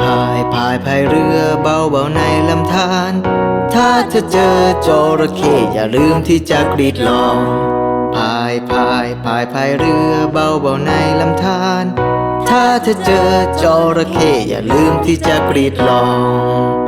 พายพายพายพายเรือเบาเบาในลำธารถ้าเธอเจอจระเข้อย่าลืมที่จะกรีดร้องพายพายพายพายเรือเบาเบาในลำธารถ้าเธอเจอจระเข้อย่าลืมที่จะกรีดร้อง